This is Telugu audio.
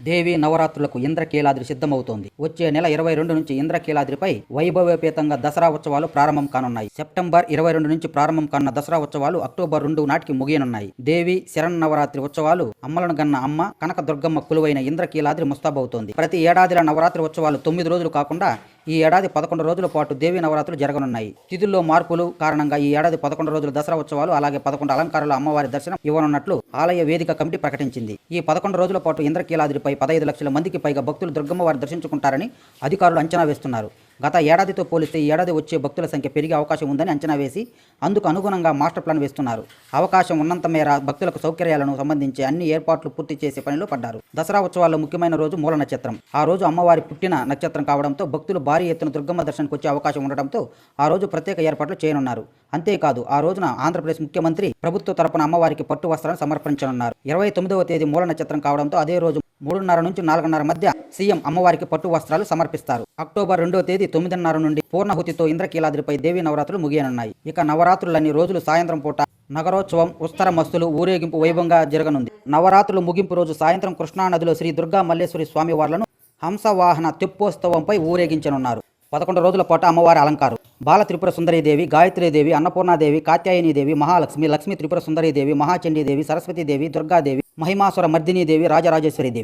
దేవి నవరాత్రులకు ఇంద్రకీలాద్రి సిద్ధమవుతోంది. వచ్చే నెల ఇరవై రెండు నుంచి ఇంద్రకీలాద్రిపై వైభవోపేతంగా దసరా ఉత్సవాలు ప్రారంభం కానున్నాయి. సెప్టెంబర్ ఇరవై రెండు నుంచి ప్రారంభం కానున్న దసరా ఉత్సవాలు అక్టోబర్ రెండు నాటికి ముగియనున్నాయి. దేవి శరన్నవరాత్రి ఉత్సవాలు అమ్మలను గన్న అమ్మ కనక దుర్గమ్మ కులువైన ఇంద్రకీలాద్రి ముస్తాబవుతోంది. ప్రతి ఏడాదిల నవరాత్రి ఉత్సవాలు తొమ్మిది రోజులు కాకుండా ఈ ఏడాది పదకొండు రోజుల పాటు దేవి నవరాత్రులు జరగనున్నాయి. తిథుల్లో మార్పులు కారణంగా ఈ ఏడాది పదకొండు రోజుల దసరా ఉత్సవాలు అలాగే పదకొండు అలంకారాలు అమ్మవారి దర్శనం ఇవ్వనున్నట్లు ఆలయ వేదిక కమిటీ ప్రకటించింది. ఈ పదకొండు రోజుల పాటు ఇంద్రకీలాద్రిపై పదహైదు లక్షల మందికి పైగా భక్తులు దుర్గమ్మవారిని దర్శించుకుంటారని అధికారులు అంచనా వేస్తున్నారు. గత ఏడాదితో పోలిస్తే ఈ ఏడాది వచ్చే భక్తుల సంఖ్య పెరిగే అవకాశం ఉందని అంచనా వేసి అందుకు అనుగుణంగా మాస్టర్ ప్లాన్ వేస్తున్నారు. అవకాశం ఉన్నంత మేర భక్తులకు సౌకర్యాలను సంబంధించి అన్ని ఏర్పాట్లు పూర్తి చేసే పనిలో పడ్డారు. దసరా ఉత్సవాల్లో ముఖ్యమైన రోజు మూల నక్షత్రం. ఆ రోజు అమ్మవారి పుట్టిన నక్షత్రం కావడంతో భక్తులు భారీ ఎత్తున దుర్గమ్మ దర్శనకు వచ్చే అవకాశం ఉండడంతో ఆ రోజు ప్రత్యేక ఏర్పాట్లు చేయనున్నారు. అంతేకాదు ఆ రోజున ఆంధ్రప్రదేశ్ ముఖ్యమంత్రి ప్రభుత్వ తరపున అమ్మవారికి పట్టు వస్త్రాలను సమర్పించనున్నారు. ఇరవై తొమ్మిదవ తేదీ మూల నక్షత్రం కావడంతో అదే రోజు మూడున్నర నుంచి నాలుగున్నర మధ్య సీఎం అమ్మవారికి పట్టు వస్త్రాలు సమర్పిస్తారు. అక్టోబర్ రెండో తేదీ తొమ్మిదిన్నర నుండి పూర్ణహుతితో ఇంద్రకీలాద్రిపై దేవీ నవరాత్రులు ముగియనున్నాయి. ఇక నవరాత్రులన్నీ రోజులు సాయంత్రం పూట నగరోత్సవం ఉస్తర మస్తులు ఊరేగింపు వైభవంగా జరగనుంది. నవరాత్రులు ముగింపు రోజు సాయంత్రం కృష్ణానదిలో శ్రీ దుర్గా మల్లేశ్వరి స్వామివార్లను హంసవాహన తెప్పోత్సవంపై ఊరేగించనున్నారు. పదకొండు రోజుల పాటు అమ్మవారి అలంకారం. బాల త్రిపుర సుందరీదేవి గాయత్రీదేవి అన్నపూర్ణాదేవి కాత్యాయనీదేవి మహాలక్ష్మి లక్ష్మీ త్రిపుర సుందరీదేవి మహాచండీదేవి సరస్వతీదేవి దుర్గాదేవి మహిమాసుర మర్దినీదేవి రాజరాజేశ్వరీదేవి